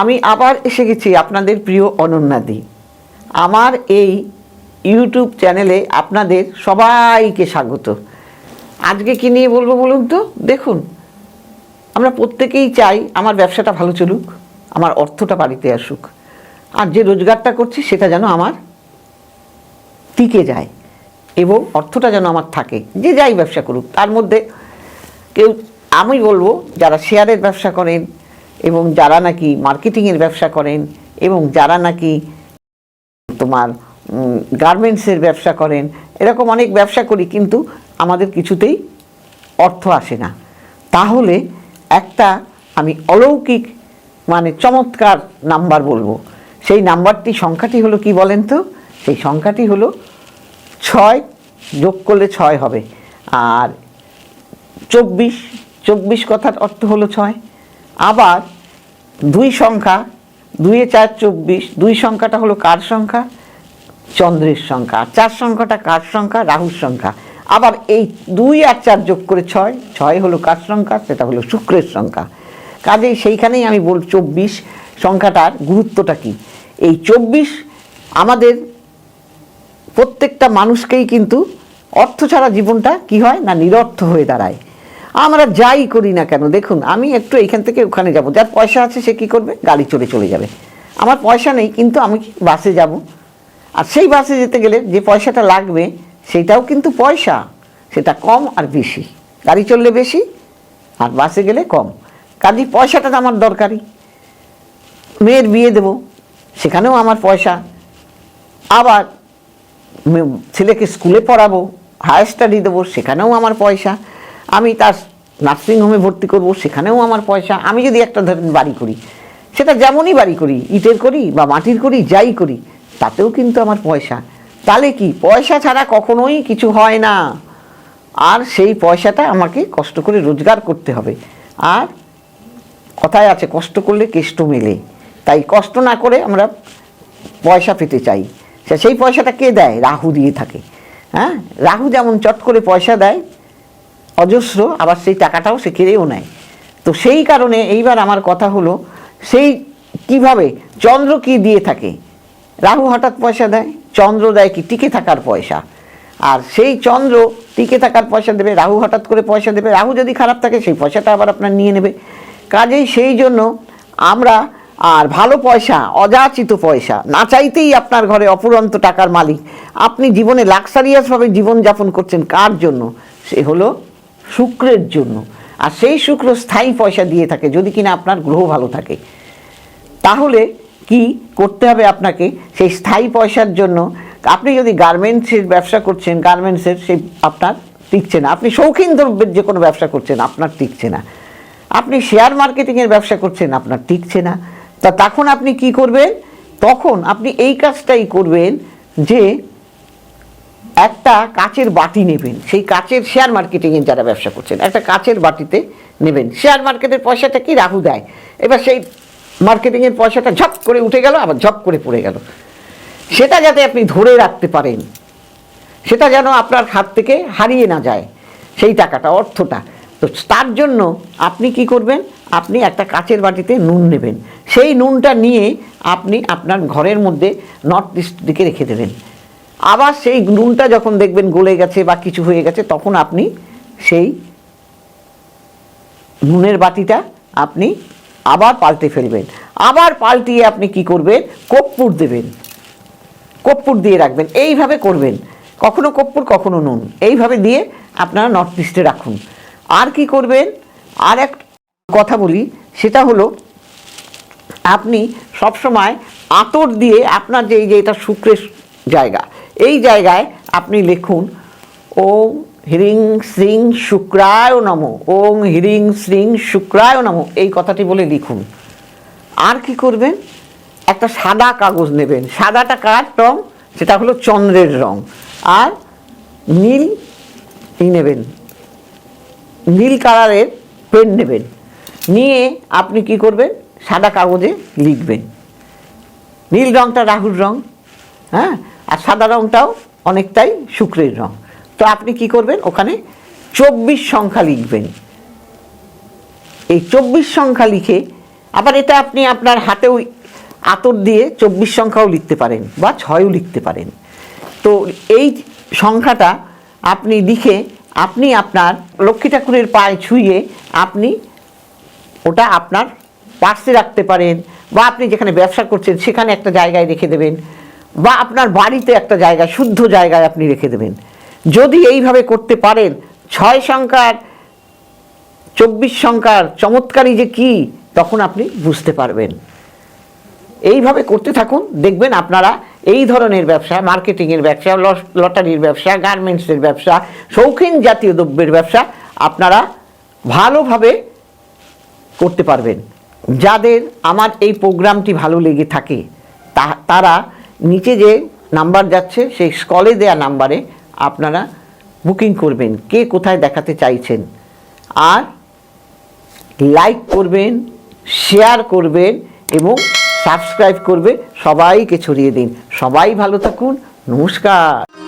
আমি আবার এসে গেছি আপনাদের প্রিয় অনন্যাদি। আমার এই ইউটিউব চ্যানেলে আপনাদের সবাইকে স্বাগত। আজকে কি নিয়ে বলব বলুন তো? দেখুন, আমরা প্রত্যেকেই চাই আমার ব্যবসাটা ভালো চলুক, আমার অর্থটা বাড়িতে আসুক। আর যে রোজগারটা করছি সেটা যেন আমার টিকে যায় এবং অর্থটা যেন আমার থাকে, যে যাই ব্যবসা করুক। তার মধ্যে কেউ, আমি বলব, যারা শেয়ারের ব্যবসা করেন এবং যারা নাকি মার্কেটিংয়ের ব্যবসা করেন এবং যারা নাকি তোমার গার্মেন্টসের ব্যবসা করেন, এরকম অনেক ব্যবসা করি কিন্তু আমাদের কিছুতেই অর্থ আসে না। তাহলে একটা আমি অলৌকিক মানে চমৎকার নাম্বার বলব। সেই নাম্বারটি সংখ্যাটি হলো কি বলেন তো? সেই সংখ্যাটি হলো ছয় যোগ করলে ছয় হবে। আর চব্বিশ চব্বিশ কথার অর্থ হলো ছয়। আবার দুই সংখ্যা, দুইয়ে চার চব্বিশ, দুই সংখ্যাটা হলো কার সংখ্যা? চন্দ্রের সংখ্যা। আর চার সংখ্যাটা কার সংখ্যা? রাহুর সংখ্যা। আবার এই দুই আর চার যোগ করে ছয় ছয় হলো কার সংখ্যা? সেটা হলো শুক্রের সংখ্যা। কাজেই সেইখানেই আমি বল চব্বিশ সংখ্যাটার গুরুত্বটা কি? এই চব্বিশ আমাদের প্রত্যেকটা মানুষকেই কিন্তু অর্থ ছাড়া জীবনটা কি হয়? না নিরর্থ হয়ে দাঁড়ায়। আমরা যাই করি না কেন? দেখুন, আমি একটু এইখান থেকে ওখানে যাব। যার পয়সা আছে সে কি করবে? গাড়ি চড়ে চলে যাবে। আমার পয়সা নেই, কিন্তু আমি বাসে যাব। আর সেই বাসে যেতে গেলে যে পয়সাটা লাগবে, সেটাও কিন্তু পয়সা। সেটা কম আর বেশি। গাড়ি চললে বেশি, আর বাসে গেলে কম। কাজে পয়সাটা তো আমার দরকারি। মেয়ের বিয়ে দেব, সেখানেও আমার পয়সা। আবার ছেলেকে স্কুলে পড়াবো, হায়ার স্টাডি দেবো, সেখানেও আমার পয়সা। আমি তার নার্সিংহোমে ভর্তি করব, সেখানেও আমার পয়সা। আমি যদি একটা ধরেন বাড়ি করি, সেটা যেমনই বাড়ি করি, ইটের করি বা মাটির করি, যাই করি, তাতেও কিন্তু আমার পয়সা। তাহলে কি, পয়সা ছাড়া কখনোই কিছু হয় না। আর সেই পয়সাটা আমাকে কষ্ট করে রোজগার করতে হবে। আর কথায় আছে, কষ্ট করলে কেষ্ট মেলে। তাই কষ্ট না করে আমরা পয়সা পেতে চাই। সেই পয়সাটা কে দেয়? রাহু দিয়ে থাকে। হ্যাঁ? রাহু যেমন চট করে পয়সা দেয় অজস্র, আবার সেই টাকাটাও সে কেড়েও নেয়। তো সেই কারণে এইবার আমার কথা হলো, সেই কীভাবে, চন্দ্র কি দিয়ে থাকে? রাহু হঠাৎ পয়সা দেয়, চন্দ্র দেয় কি টিকে থাকার পয়সা? আর সেই চন্দ্র টিকে থাকার পয়সা দেবে, রাহু হঠাৎ করে পয়সা দেবে, রাহু যদি খারাপ থাকে, সেই পয়সাটা আবার আপনার নিয়ে নেবে। কাজেই সেই জন্য আমরা, আর ভালো পয়সা, অযাচিত পয়সা, না চাইতেই আপনার ঘরে অপুরন্ত টাকার মালিক। আপনি জীবনে লাক্সারিয়াসভাবে জীবনযাপন করছেন কার জন্য? সে হলো শুক্রের জন্য। আর সেই শুক্র স্থায়ী পয়সা দিয়ে থাকে, যদি কিনা আপনার গ্রহ ভালো থাকে। তাহলে কি করতে হবে আপনাকে? সেই স্থায়ী পয়সার জন্য আপনি যদি গার্মেন্টসের ব্যবসা করছেন, গার্মেন্টসের সেই আপনার টিকছে না। আপনি শৌখিন দ্রব্যের যে কোনো ব্যবসা করছেন, আপনার টিকছে না। আপনি শেয়ার মার্কেটিংয়ের ব্যবসা করছেন, আপনার টিকছে না। তা তখন আপনি কি করবেন? তখন আপনি এই কাজটাই করবেন যে একটা কাচের বাটি নেবেন। সেই কাচের শেয়ার মার্কেটিংয়ের যারা ব্যবসা করছেন, একটা কাচের বাটিতে নেবেন। শেয়ার মার্কেটের পয়সাটা কি রাহু দেয়? এবার সেই মার্কেটিংয়ের পয়সাটা ঝপ করে উঠে গেল, আবার ঝপ করে পড়ে গেল। সেটা যাতে আপনি ধরে রাখতে পারেন। সেটা যেন আপনার হাত থেকে হারিয়ে না যায়, সেই টাকাটা, অর্থটা। তো তার জন্য আপনি কি করবেন? আপনি একটা কাচের বাটিতে নুন নেবেন। সেই নুনটা নিয়ে আপনি আপনার ঘরের মধ্যে নর্থ ইস্ট দিকে রেখে দেবেন। আবার সেই নুনটা যখন দেখবেন গলে গেছে বা কিছু হয়ে গেছে, তখন আপনি সেই নুনের বাটিটা আপনি আবার পাল্টে ফেলবেন। আবার পাল্টিয়ে আপনি কি করবেন? কর্পূর দেবেন। কর্পূর দিয়ে রাখবেন। এইভাবে করবেন। কখনো কর্পূর, কখনো নুন। এইভাবে দিয়ে আপনারা নর্থ ইস্টে রাখুন। আর কি করবেন? আর এক কথা বলি, সেটা হলো আপনি সবসময় আতর দিয়ে আপনার যে এই যে এটা শুক্রের জায়গা এই জায়গায় আপনি লিখুন, ওম হ্রিং শ্রিং শুক্রায় নম, ওম হ্রিং শ্রিং শুক্রায় নম এই কথাটি বলে লিখুন। আর কি করবেন? একটা সাদা কাগজ নেবেন। সাদাটা কার রং? সেটা হলো চন্দ্রের রং। আর নীল ই নেবেন। নীল কালারের পেন নেবেন। নিয়ে আপনি কি করবেন? সাদা কাগজে লিখবেন। নীল রংটা রাহুর রং হ্যাঁ? সাদা রংটাও অনেকটাই শুক্রের রং। তো আপনি কি করবেন? ওখানে চব্বিশ সংখ্যা লিখবেন। এই চব্বিশ সংখ্যা লিখে আবার এটা আপনি আপনার হাতেও আতর দিয়ে চব্বিশ সংখ্যাও লিখতে পারেন বা ছয়ও লিখতে পারেন। তো এই সংখ্যাটা আপনি লিখে আপনি আপনার লক্ষ্মী ঠাকুরের পায়ে ছুঁয়ে আপনি ওটা আপনার পার্সে রাখতে পারেন বা আপনি যেখানে ব্যবসা করছেন সেখানে একটা জায়গায় রেখে দেবেন। বা আপনার বাড়িতে একটা জায়গায় শুদ্ধ জায়গায় আপনি রেখে দেবেন। যদি এইভাবে করতে পারেন, ছয় সংখ্যার, চব্বিশ সংখ্যার চমৎকারী যে কি, তখন আপনি বুঝতে পারবেন। এইভাবে করতে থাকুন, দেখবেন আপনারা এই ধরনের ব্যবসা, মার্কেটিংয়ের ব্যবসা লটারির ব্যবসা, গার্মেন্টসের ব্যবসা, শৌখিন জাতীয় দ্রব্যের ব্যবসা আপনারা ভালোভাবে করতে পারবেন। যাদের আমার এই প্রোগ্রামটি ভালো লেগে থাকে তারা নিচে যে নাম্বার যাচ্ছে, সেই স্কলে দেয়া নাম্বারে আপনারা বুকিং করবেন, কে কোথায় দেখাতে চাইছেন। আর লাইক করবেন শেয়ার করবেন এবং সাবস্ক্রাইব করবে, সবাইকে ছড়িয়ে দিন। সবাই ভালো থাকুন, নমস্কার।